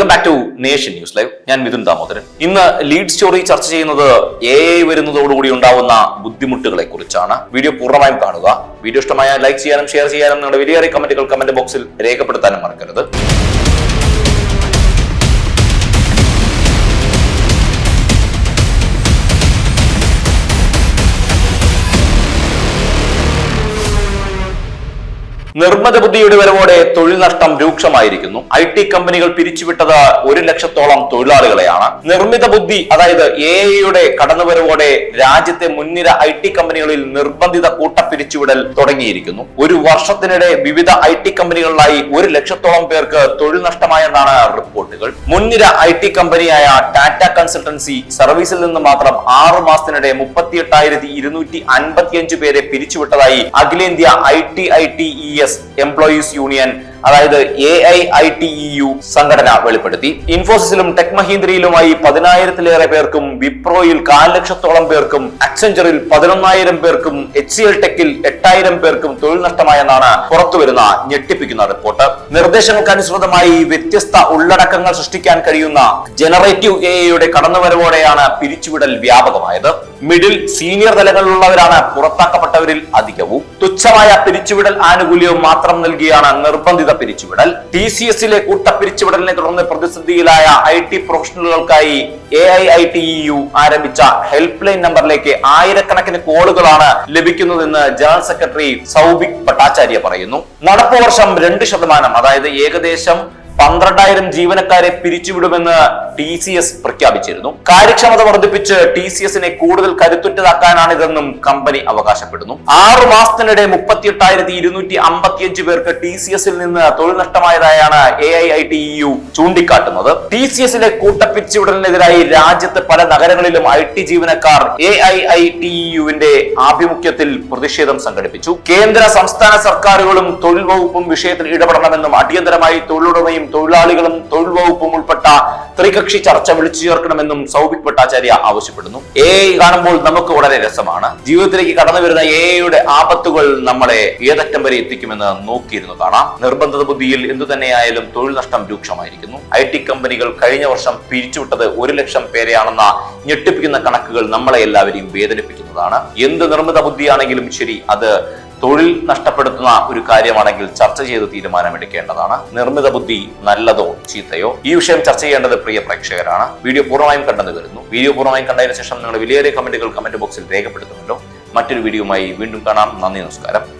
Welcome back to Nation News Live ഞാൻ മിഥുൻ ദാമോദരൻ. ഇന്ന് lead story ചർച്ച ചെയ്യുന്നത് എ ഐ വരുന്നതോടുകൂടി ഉണ്ടാവുന്ന ബുദ്ധിമുട്ടുകളെ കുറിച്ചാണ്. വീഡിയോ പൂർണമായും കാണുക. വീഡിയോ ഇഷ്ടമായ ലൈക്ക് ചെയ്യാനും ഷെയർ ചെയ്യാനും നിങ്ങളുടെ വിലയേറിയ കമന്റുകൾ കമന്റ് ബോക്സിൽ രേഖപ്പെടുത്താനും മറക്കരുത്. നിർമ്മിത ബുദ്ധിയുടെ വരവോടെ തൊഴിൽ നഷ്ടം രൂക്ഷമായിരിക്കുന്നു. ഐ ടി കമ്പനികൾ പിരിച്ചുവിട്ടത് ഒരു ലക്ഷത്തോളം തൊഴിലാളികളെയാണ്. നിർമ്മിത ബുദ്ധി അതായത് എ ഐയുടെ കടന്നുവരവോടെ രാജ്യത്തെ മുൻനിര ഐ ടി കമ്പനികളിൽ നിർബന്ധിത കൂട്ടപ്പിരിച്ചുവിടൽ തുടങ്ങിയിരിക്കുന്നു. ഒരു വർഷത്തിനിടെ വിവിധ ഐ ടി കമ്പനികളിലായി ഒരു ലക്ഷത്തോളം പേർക്ക് തൊഴിൽ നഷ്ടമായെന്നാണ് റിപ്പോർട്ടുകൾ. മുൻനിര ഐ ടി കമ്പനിയായ ടാറ്റ കൺസൾട്ടൻസി സർവീസിൽ നിന്ന് മാത്രം ആറ് മാസത്തിനിടെ മുപ്പത്തി എട്ടായിരത്തി ഇരുന്നൂറ്റി അൻപത്തിയഞ്ച് പേരെ പിരിച്ചുവിട്ടതായി അഖിലേന്ത്യാ I T I T E S employees union അതായത് A I I T U സംഘടന വെളിപ്പെടുത്തി. ഇൻഫോസിസിലും ടെക് മഹീന്ദ്രയിലുമായി പതിനായിരത്തിലേറെ പേർക്കും വിപ്രോയിൽ കാൽ ലക്ഷത്തോളം പേർക്കും അക്സെഞ്ചറിൽ പതിനൊന്നായിരം പേർക്കും എച്ച് സി എൽ ടെക്കിൽ എട്ടായിരം പേർക്കും തൊഴിൽ നഷ്ടമായെന്നാണ് പുറത്തുവരുന്ന ഞെട്ടിപ്പിക്കുന്ന റിപ്പോർട്ട്. നിർദ്ദേശങ്ങൾക്കനുസൃതമായി വ്യത്യസ്ത ഉള്ളടക്കങ്ങൾ സൃഷ്ടിക്കാൻ കഴിയുന്ന ജനറേറ്റീവ് എ ഐയുടെ കടന്നുവരവോടെയാണ് പിരിച്ചുവിടൽ വ്യാപകമായത്. മിഡിൽ സീനിയർ തലങ്ങളിലുള്ളവരാണ് പുറത്താക്കപ്പെട്ടവരിൽ അധികവും. തുച്ഛമായ പിരിച്ചുവിടൽ ആനുകൂല്യവും മാത്രം നൽകിയാണ് നിർബന്ധിത പിരിച്ചുവിടൽ ടി സി എസിലെ കൂട്ടപ്പിരിച്ചുവിടലിനെ തുടർന്ന് പ്രതിസന്ധിയിലായ I T പ്രൊഫഷണലുകൾക്കായി A I I T E U ആരംഭിച്ച ഹെൽപ്പ് ലൈൻ നമ്പറിലേക്ക് ആയിരക്കണക്കിന് കോളുകളാണ് ലഭിക്കുന്നതെന്ന് ജനറൽ സെക്രട്ടറി സൗബിക് ഭട്ടാചാര്യ പറയുന്നു. നടപ്പ് വർഷം രണ്ട് ശതമാനം അതായത് ഏകദേശം പന്ത്രണ്ടായിരം ജീവനക്കാരെ പിരിച്ചുവിടുമെന്ന് ടി സി എസ് പ്രഖ്യാപിച്ചിരുന്നു. കാര്യക്ഷമത വർദ്ധിപ്പിച്ച് ടി സി എസിനെ കൂടുതൽ കരുത്തുറ്റതാക്കാനാണിതെന്നും കമ്പനി അവകാശപ്പെടുന്നു. ആറു മാസത്തിനിടെ മുപ്പത്തിയെട്ടായിരത്തി ഇരുന്നൂറ്റി അമ്പത്തിയഞ്ച് പേർക്ക് ടി സി എസിൽ നിന്ന് തൊഴിൽ നഷ്ടമായതായാണ് A I I T U ചൂണ്ടിക്കാട്ടുന്നത്. ടി സി എസിലെ കൂട്ടപ്പിരിച്ചുവിടലിനെതിരായി രാജ്യത്ത് പല നഗരങ്ങളിലും ഐ ടി ജീവനക്കാർ എ ഐ ഐ ടി യുവിന്റെ ആഭിമുഖ്യത്തിൽ പ്രതിഷേധം സംഘടിപ്പിച്ചു. കേന്ദ്ര സംസ്ഥാന സർക്കാരുകളും തൊഴിൽ വകുപ്പും വിഷയത്തിൽ ഇടപെടണമെന്നും അടിയന്തരമായി തൊഴിലുടമയും തൊഴിലാളികളും തൊഴിൽ വകുപ്പും ഉൾപ്പെട്ട ത്രികക്ഷി ചർച്ച വിളിച്ചു ചേർക്കണമെന്നും സൗബിക് ഭട്ടാചാര്യ ആവശ്യപ്പെടുന്നു. എ കാണുമ്പോൾ നമുക്ക് വളരെ രസമാണ്. ജീവിതത്തിലേക്ക് കടന്നു വരുന്ന എ ഐയുടെ ആപത്തുകൾ നമ്മളെ ഏതറ്റം വരെ എത്തിക്കുമെന്ന് നോക്കിയിരുന്നു കാണാം. നിർബന്ധത ബുദ്ധിയിൽ എന്തു തന്നെയായാലും തൊഴിൽ നഷ്ടം രൂക്ഷമായിരിക്കുന്നു. ഐ ടി കമ്പനികൾ കഴിഞ്ഞ വർഷം പിരിച്ചുവിട്ടത് ഒരു ലക്ഷം പേരെയാണെന്ന ഞെട്ടിപ്പിക്കുന്ന കണക്കുകൾ നമ്മളെ എല്ലാവരെയും വേദനിപ്പിക്കുന്നതാണ്. എന്ത് നിർമ്മിത ബുദ്ധിയാണെങ്കിലും ശരി അത് തൊഴിൽ നഷ്ടപ്പെടുത്തുന്ന ഒരു കാര്യമാണെങ്കിൽ ചർച്ച ചെയ്ത് തീരുമാനമെടുക്കേണ്ടതാണ്. നിർമ്മിത ബുദ്ധി നല്ലതോ ചീത്തയോ? ഈ വിഷയം ചർച്ച ചെയ്യേണ്ടത് പ്രിയ പ്രേക്ഷകരാണ്. വീഡിയോ പൂർണമായും കണ്ടെന്ന് വരുന്നു വീഡിയോ പൂർണമായും കണ്ടതിന് ശേഷം നിങ്ങളുടെ വിലയേറിയ കമന്റുകൾ കമന്റ് ബോക്സിൽ രേഖപ്പെടുത്തുമല്ലോ. മറ്റൊരു വീഡിയോയുമായി വീണ്ടും കാണാം. നന്ദി നമസ്കാരം.